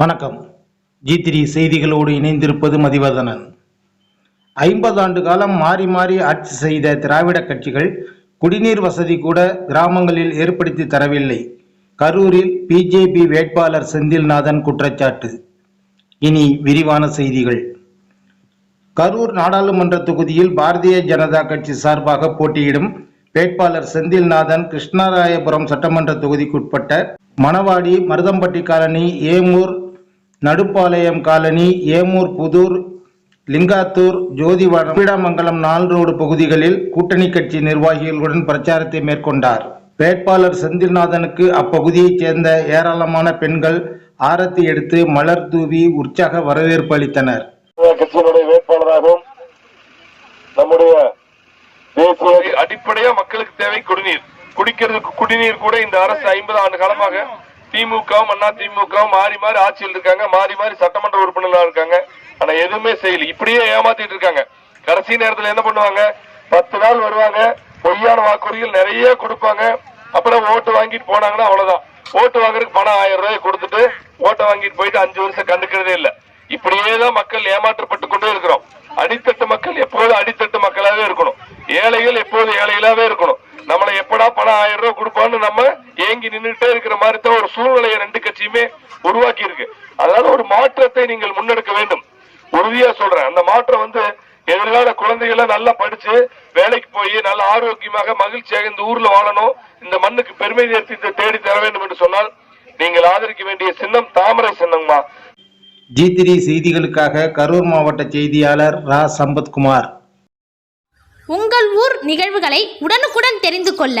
வணக்கம். G three செய்திகளோடு இணைந்திருப்பது மதிவதனன் ஐம்பது ஆண்டு காலம் மாறி மாறி ஆட்சி செய்த திராவிட கட்சிகள் குடிநீர் வசதி கூட கிராமங்களில் ஏற்படுத்தி தரவில்லை. கரூரில் பிஜேபி வேட்பாளர் செந்தில்நாதன் குற்றச்சாட்டு. இனி விரிவான செய்திகள். கரூர் நாடாளுமன்ற தொகுதியில் பாரதிய ஜனதா கட்சி சார்பாக போட்டியிடும் வேட்பாளர் செந்தில்நாதன் கிருஷ்ணராயபுரம் சட்டமன்ற தொகுதிக்குட்பட்ட மணவாடி மருதம்பட்டி காலனி ஏமூர் நடுப்பாளையம் காலனி ஏமூர் புதூர் லிங்காத்தூர் ஜோதிவனம் பீடாமங்கலம் நாள் ரோடு பகுதிகளில் கூட்டணி கட்சி நிர்வாகிகளுடன் பிரச்சாரத்தை மேற்கொண்டார். வேட்பாளர் செந்தில்நாதனுக்கு அப்பகுதியைச் சேர்ந்த ஏராளமான பெண்கள் ஆரத்தி எடுத்து மலர் தூவி உற்சாக வரவேற்பு அளித்தனர். கட்சியினுடைய வேட்பாளராகவும் நம்முடைய அடிப்படையா மக்களுக்கு தேவை குடிநீர். குடிக்கிறதுக்கு குடிநீர் கூட இந்த அரசு ஐம்பது ஆண்டு காலமாக திமுகவும் அண்ணா திமுகவும் மாறி மாறி ஆட்சியில் இருக்காங்க. மாறி மாறி சட்டமன்ற உறுப்பினர்களா இருக்காங்க. ஆனா எதுவுமே செய்யல. இப்படியே ஏமாத்திட்டு இருக்காங்க. கடைசி நேரத்துல என்ன பண்ணுவாங்க? பத்து நாள் வருவாங்க. பொய்யான வாக்குறுதிகள் நிறைய கொடுப்பாங்க. அப்புறம் ஓட்டு வாங்கிட்டு போனாங்கன்னா அவ்வளவுதான். ஓட்டு வாங்குறதுக்கு பணம் ஆயிரம் ரூபாய் கொடுத்துட்டு ஓட்டை வாங்கிட்டு போயிட்டு அஞ்சு வருஷம் கண்டுக்கிறதே இல்ல. இப்படியே தான் மக்கள் ஏமாற்றப்பட்டு கொண்டே இருக்கிறோம். அடித்தட்டு மக்கள் எப்போதும் அடித்தட்டு மக்களாவே இருக்கணும். ஏழைகள் எப்போதும் ஏழைகளாவே இருக்கணும். ஆயிரம் ரூபாய் கொடுப்பான்னு நம்ம ஏங்கி நின்றுட்டே இருக்கிற மாதிரி தான் ஒரு சூழ்நிலையை ரெண்டு கட்சியுமே உருவாக்கி இருக்கு அதனால ஒரு மாற்றத்தை நீங்கள் முன்னெடுக்க வேண்டும். உறுதியா சொல்றேன். அந்த மாற்றம் வந்து எதிர்கால குழந்தைகளை நல்லா படிச்சு வேலைக்கு போய் நல்ல ஆரோக்கியமாக மகிழ்ச்சியாக இந்த ஊர்ல வாழணும். இந்த மண்ணுக்கு பெருமை சேர்த்து தேடி தர வேண்டும் என்று சொன்னால் நீங்கள் ஆதரிக்க வேண்டிய சின்னம் தாமரை சின்னம்மா. ஜி த்ரீ செய்திகளுக்காக கரூர் மாவட்ட செய்தியாளர் ரா. சம்பத்குமார். உங்கள் ஊர் நிகழ்வுகளை உடனுக்குடன் தெரிந்து கொள்ள